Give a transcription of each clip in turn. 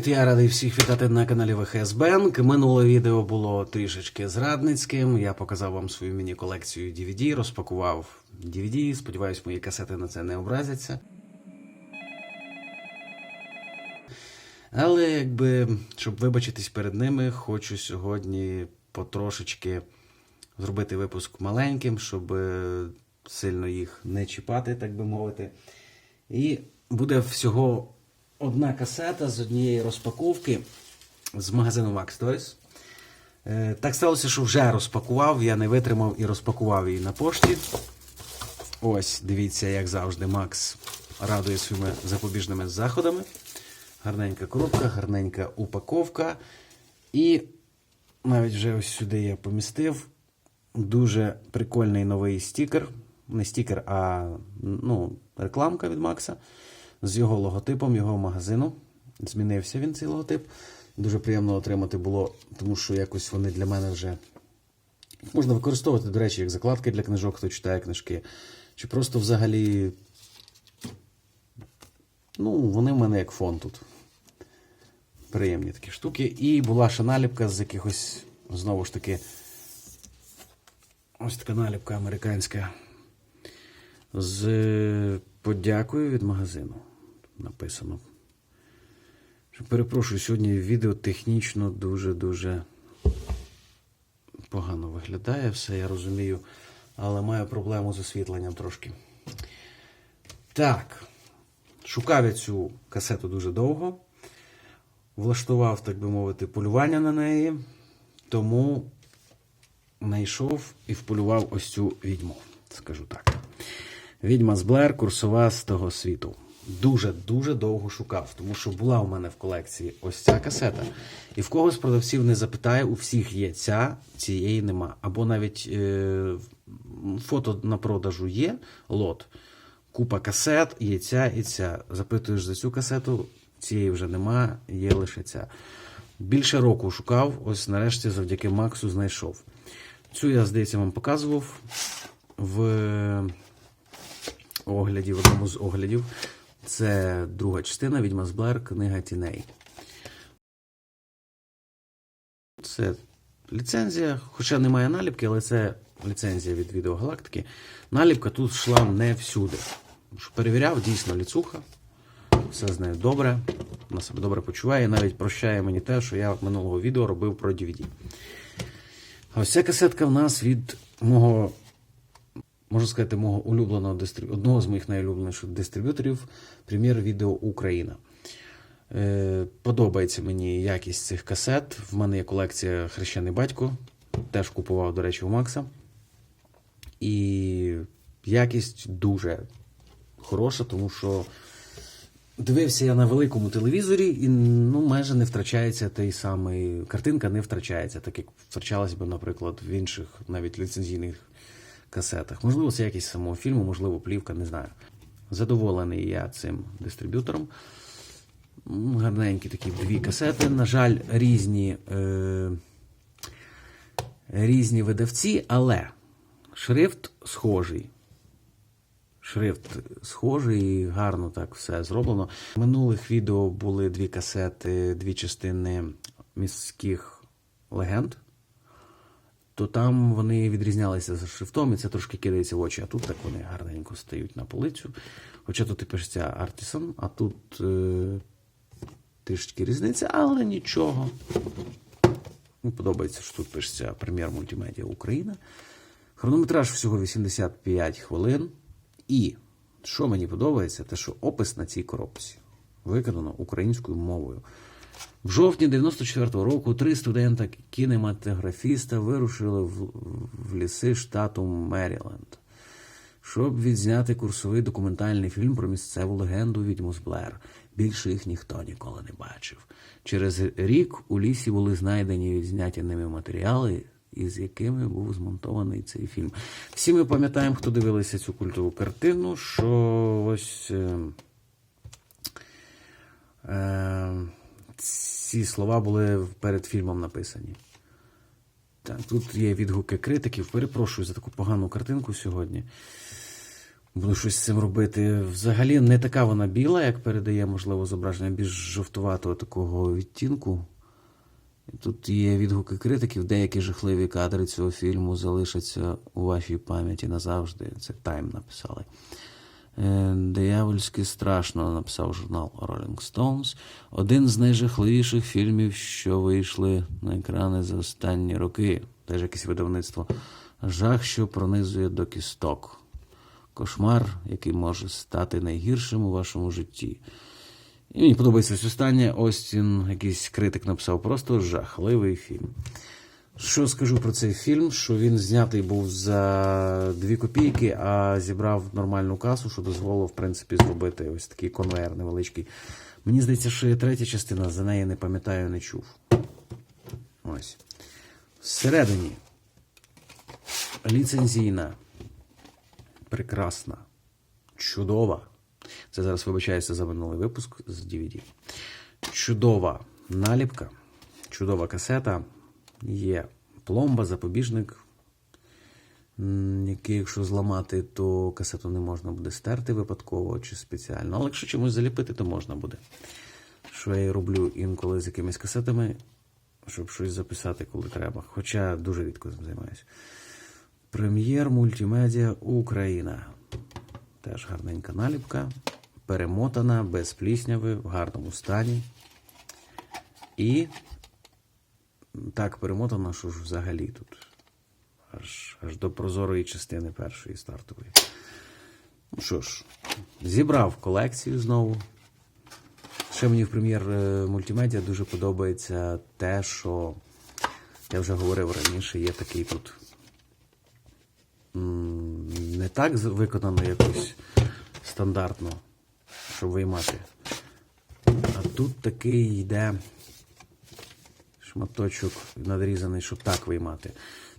Привіт! Я радий всіх вітати на каналі ВХС Бенк. Минуле відео було трішечки зрадницьким. Я показав вам свою міні-колекцію DVD, розпакував DVD. Сподіваюсь, мої касети на це не образяться. Але якби, щоб вибачитись перед ними, хочу сьогодні потрошечки зробити випуск маленьким, щоб е, сильно їх не чіпати, так би мовити. І буде всього одна касета з однієї розпаковки з магазину Max Toys. Е, Так сталося, що вже розпакував, я не витримав і розпакував її на пошті. Ось, дивіться, як завжди, Макс радує своїми запобіжними заходами. Гарненька коробка, гарненька упаковка. І навіть вже ось сюди я помістив дуже прикольний новий стікер. Не стікер, а ну, рекламка від Макса з його логотипом, його магазину. Змінився він цей логотип. Дуже приємно отримати було, тому що якось вони для мене вже можна використовувати, до речі, як закладки для книжок, хто читає книжки. Чи просто взагалі. Ну, вони в мене як фон тут. Приємні такі штуки. І була ще наліпка з якихось, знову ж таки, ось така наліпка американська. З подякою від магазину. Написано. Перепрошую, сьогодні відео технічно дуже-дуже погано виглядає, все я розумію, але маю проблему з освітленням трошки. Так, шукав я цю касету дуже довго. Влаштував, так би мовити, полювання на неї, тому знайшов і вполював ось цю відьму, скажу так. Відьма з Блер, курсова з того світу. Дуже-дуже довго шукав, тому що була у мене в колекції ось ця касета. І в кого з продавців не запитає, у всіх є ця, цієї нема. Або навіть е, фото на продажу є, лот, купа касет, є ця і ця. Запитуєш за цю касету, цієї вже нема, є лише ця. Більше року шукав, ось нарешті завдяки Максу знайшов. Цю я, здається, вам показував в огляді, в одному з оглядів. Це друга частина Відьма з Блер, книга тіней. Це ліцензія, хоча немає наліпки, але це ліцензія від відеогалактики. Наліпка тут йшла не всюди. Перевіряв, дійсно ліцуха. Все з нею добре. Вона себе добре почуває. І навіть прощає мені те, що я минулого відео робив про DVD. А ось ця касетка в нас від мого можу сказати, мого улюбленого дистриб... одного з моїх найулюбленіших дистриб'юторів Прем'єр Відео Україна. Е, подобається мені якість цих касет. В мене є колекція Хрещений батько. Теж купував, до речі, у Макса. І якість дуже хороша, тому що дивився я на великому телевізорі, і ну, майже не втрачається той самий. Картинка не втрачається, так як втрачалась би, наприклад, в інших навіть ліцензійних касетах. Можливо, це якість самого фільму, можливо, плівка, не знаю. Задоволений я цим дистриб'ютором. Гарненькі такі дві касети. На жаль, різні, е, різні видавці, але шрифт схожий. Шрифт схожий, гарно так все зроблено. В минулих відео були дві касети, дві частини міських легенд то там вони відрізнялися за шрифтом, і це трошки кидається в очі. А тут так вони гарненько стають на полицю. Хоча тут і пишеться Артісон, а тут е, трішечки різниця, але нічого. Мені подобається, що тут пишеться прем'єр мультимедіа Україна. Хронометраж всього 85 хвилин. І що мені подобається, те, що опис на цій коробці виконано українською мовою. В жовтні 94-го року три студента-кінематографіста вирушили в, в ліси штату Меріленд, щоб відзняти курсовий документальний фільм про місцеву легенду відьму з Блер. Більше їх ніхто ніколи не бачив. Через рік у лісі були знайдені відзняті ними матеріали, із якими був змонтований цей фільм. Всі ми пам'ятаємо, хто дивилися цю культову картину, що ось. Е, е, ці слова були перед фільмом написані. Так, тут є відгуки критиків. Перепрошую за таку погану картинку сьогодні. Буду щось з цим робити. Взагалі не така вона біла, як передає, можливо, зображення більш жовтуватого такого відтінку. Тут є відгуки критиків, деякі жахливі кадри цього фільму залишаться у вашій пам'яті назавжди. Це Time написали. Е, Диявольськи страшно написав журнал Rolling Stones. Один з найжахливіших фільмів, що вийшли на екрани за останні роки. Теж якесь видавництво. Жах, що пронизує до кісток. Кошмар, який може стати найгіршим у вашому житті. І мені подобається ось останнє. Остін, якийсь критик написав просто жахливий фільм. Що скажу про цей фільм? Що він знятий був за 2 копійки, а зібрав нормальну касу, що дозволило, в принципі, зробити ось такий конвейер невеличкий. Мені здається, що є третя частина, за неї не пам'ятаю, не чув. Ось. Всередині. Ліцензійна. Прекрасна. Чудова. Це зараз вибачається за минулий випуск з DVD. Чудова наліпка, чудова касета. Є пломба, запобіжник, який, якщо зламати, то касету не можна буде стерти випадково чи спеціально. Але якщо чомусь заліпити, то можна буде. Що я і роблю інколи з якимись касетами, щоб щось записати, коли треба. Хоча дуже рідко цим займаюся. Прем'єр мультимедіа Україна. Теж гарненька наліпка. Перемотана, без плісняви, в гарному стані. І так перемотана, що ж взагалі тут. Аж, аж до прозорої частини першої стартової. Ну що ж, зібрав колекцію знову. Ще мені в прем'єр е, мультимедіа дуже подобається те, що я вже говорив раніше, є такий тут не так виконано якось стандартно, щоб виймати. А тут такий йде шматочок надрізаний, щоб так виймати.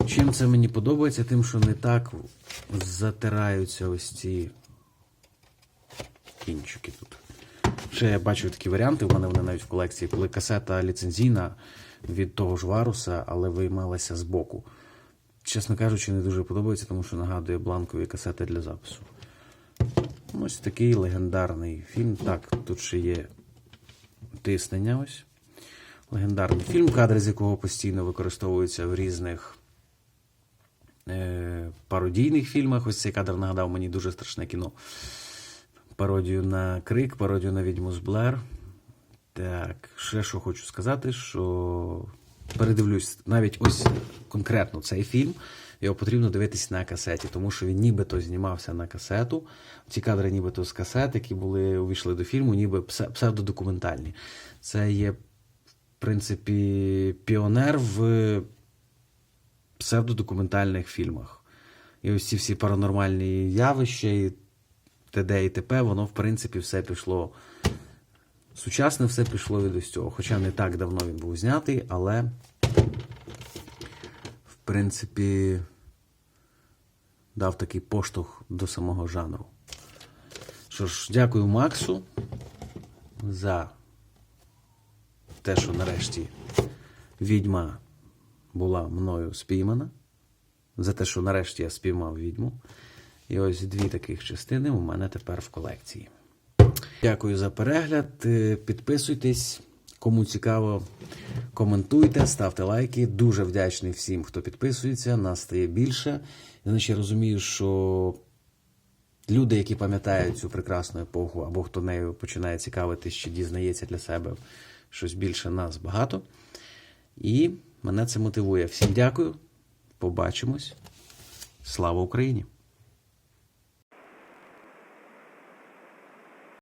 Чим це мені подобається? Тим, що не так затираються ось ці кінчики тут. Ще я бачу такі варіанти, в мене вони навіть в колекції, коли касета ліцензійна від того ж варуса, але виймалася з боку. Чесно кажучи, не дуже подобається, тому що нагадує бланкові касети для запису. Ось такий легендарний фільм. Так, тут ще є тиснення. Ось. Легендарний фільм, кадри з якого постійно використовуються в різних е, пародійних фільмах. Ось цей кадр нагадав мені дуже страшне кіно. Пародію на крик, пародію на відьму з Блер. Так, ще що хочу сказати, що передивлюсь навіть ось конкретно цей фільм. Його потрібно дивитись на касеті, тому що він нібито знімався на касету. Ці кадри нібито з касет, які були увійшли до фільму, ніби псевдодокументальні. Це є, принципі, піонер в псевдодокументальних фільмах. І ось ці всі паранормальні явища, і т.д. і т.п., воно, в принципі, все пішло. Сучасне все пішло від ось цього. Хоча не так давно він був знятий, але, в принципі, дав такий поштовх до самого жанру. Що ж, дякую Максу за те, що нарешті відьма була мною спіймана. За те, що нарешті я спіймав відьму. І ось дві таких частини у мене тепер в колекції. Дякую за перегляд. Е, Підписуйтесь. Кому цікаво, коментуйте, ставте лайки. Дуже вдячний всім, хто підписується. Нас стає більше. Я розумію, що люди, які пам'ятають цю прекрасну епоху, або хто нею починає цікавитись чи дізнається для себе щось більше нас багато. І мене це мотивує. Всім дякую. Побачимось. Слава Україні!